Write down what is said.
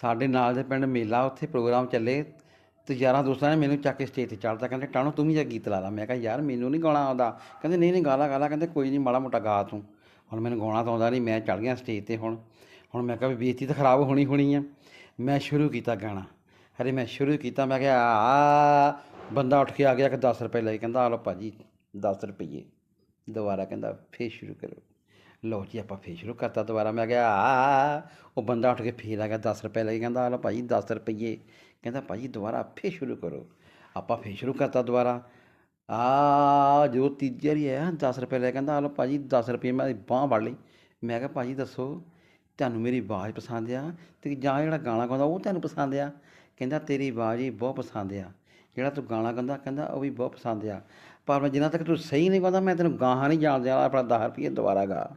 ਸਾਡੇ ਨਾਲ ਦੇ ਪਿੰਡ ਮੇਲਾ ਉੱਥੇ ਪ੍ਰੋਗਰਾਮ ਚੱਲੇ ਤੇ ਯਾਰਾਂ ਦੋਸਤਾਂ ਨੇ ਮੈਨੂੰ ਚੱਕ ਕੇ ਸਟੇਜ ਤੇ ਚੜ੍ਹਤਾ, ਕਹਿੰਦੇ, ਟਾਣੋ, ਤੂੰ ਵੀ ਜਾ ਗੀਤ ਲਾ ਲਾ। ਮੈਂ ਕਿਹਾ, ਯਾਰ, ਮੈਨੂੰ ਨਹੀਂ ਗਾਉਣਾ ਆਉਂਦਾ। ਕਹਿੰਦੇ, ਨਹੀਂ ਨਹੀਂ ਗਾਲਾ ਗਾਲਾ ਕਹਿੰਦੇ, ਕੋਈ ਨਹੀਂ ਮਾੜਾ ਮੋਟਾ ਗਾ ਤੂੰ। ਹੁਣ ਮੈਨੂੰ ਗਾਉਣਾ ਤਾਂ ਆਉਂਦਾ ਨਹੀਂ ਮੈਂ ਚੜ ਗਿਆ ਸਟੇਜ ਤੇ ਹੁਣ। ਹੁਣ ਮੈਂ ਕਿਹਾ, ਵੀ ਬੇਇੱਜ਼ਤੀ ਤਾਂ ਖਰਾਬ ਹੋਣੀ ਹੋਣੀ ਆ। ਮੈਂ ਸ਼ੁਰੂ ਕੀਤਾ ਗਾਣਾ। ਹਰੇ ਮੈਂ ਸ਼ੁਰੂ ਕੀਤਾ, ਮੈਂ ਕਿਹਾ, ਆ, ਬੰਦਾ ਉੱਠ ਕੇ ਆ ਗਿਆ ਕਿ 10 ਰੁਪਏ ਲੈ ਕਹਿੰਦਾ ਆ ਲਓ ਭਾਜੀ 10 ਰੁਪਏ ਦੁਬਾਰਾ ਕਹਿੰਦਾ, ਫੇਰ ਸ਼ੁਰੂ ਕਰੋ। ਲਓ ਜੀ ਆਪਾਂ ਫੇਰ ਸ਼ੁਰੂ ਕਰਤਾ ਦੁਬਾਰਾ। ਮੈਂ ਕਿਹਾ, ਆ ਉਹ ਬੰਦਾ ਉੱਠ ਕੇ ਫੇਰ ਆ ਗਿਆ 10 ਰੁਪਏ ਲੈ ਕੇ ਕਹਿੰਦਾ ਆ ਲਓ ਭਾਜੀ 10 ਰੁਪਏ ਕਹਿੰਦਾ ਭਾਜੀ ਦੁਬਾਰਾ ਫੇਰ ਸ਼ੁਰੂ ਕਰੋ। ਆਪਾਂ ਫੇਰ ਸ਼ੁਰੂ ਕਰਤਾ ਦੁਬਾਰਾ। ਆ, ਜੋ ਤੀਜੀ ਵਾਰੀ ਆਇਆ 10 ਰੁਪਏ ਲੈ ਕੇ ਕਹਿੰਦਾ ਆ ਲਓ ਭਾਜੀ 10 ਰੁਪਏ ਮੈਂ ਬਾਂਹ ਵੜ ਲਈ। ਮੈਂ ਕਿਹਾ ਭਾਜੀ ਦੱਸੋ, ਤੁਹਾਨੂੰ ਮੇਰੀ ਆਵਾਜ਼ ਪਸੰਦ ਆ? ਤੇ ਜਾਂ ਜਿਹੜਾ ਗਾਣਾ ਗਾਉਂਦਾ, ਉਹ ਤੁਹਾਨੂੰ ਪਸੰਦ ਆ? ਕਹਿੰਦਾ, ਤੇਰੀ ਆਵਾਜ਼ ਹੀ ਬਹੁਤ ਪਸੰਦ ਆ। ਜਿਹੜਾ ਤੂੰ ਗਾਣਾ ਗਾਉਂਦਾ, ਕਹਿੰਦਾ, ਉਹ ਵੀ ਬਹੁਤ ਪਸੰਦ ਆ। ਪਰ ਮੈਂ ਜਿੰਨਾ ਤੱਕ ਤੂੰ ਸਹੀ ਨਹੀਂ ਗਾਉਂਦਾ, ਮੈਂ ਤੈਨੂੰ ਗਾਹਾਂ ਨਹੀਂ ਜਾਣ ਦੇਣਾ ਆਪਣਾ 10 ਰੁਪਏ ਦੁਬਾਰਾ ਗਾ।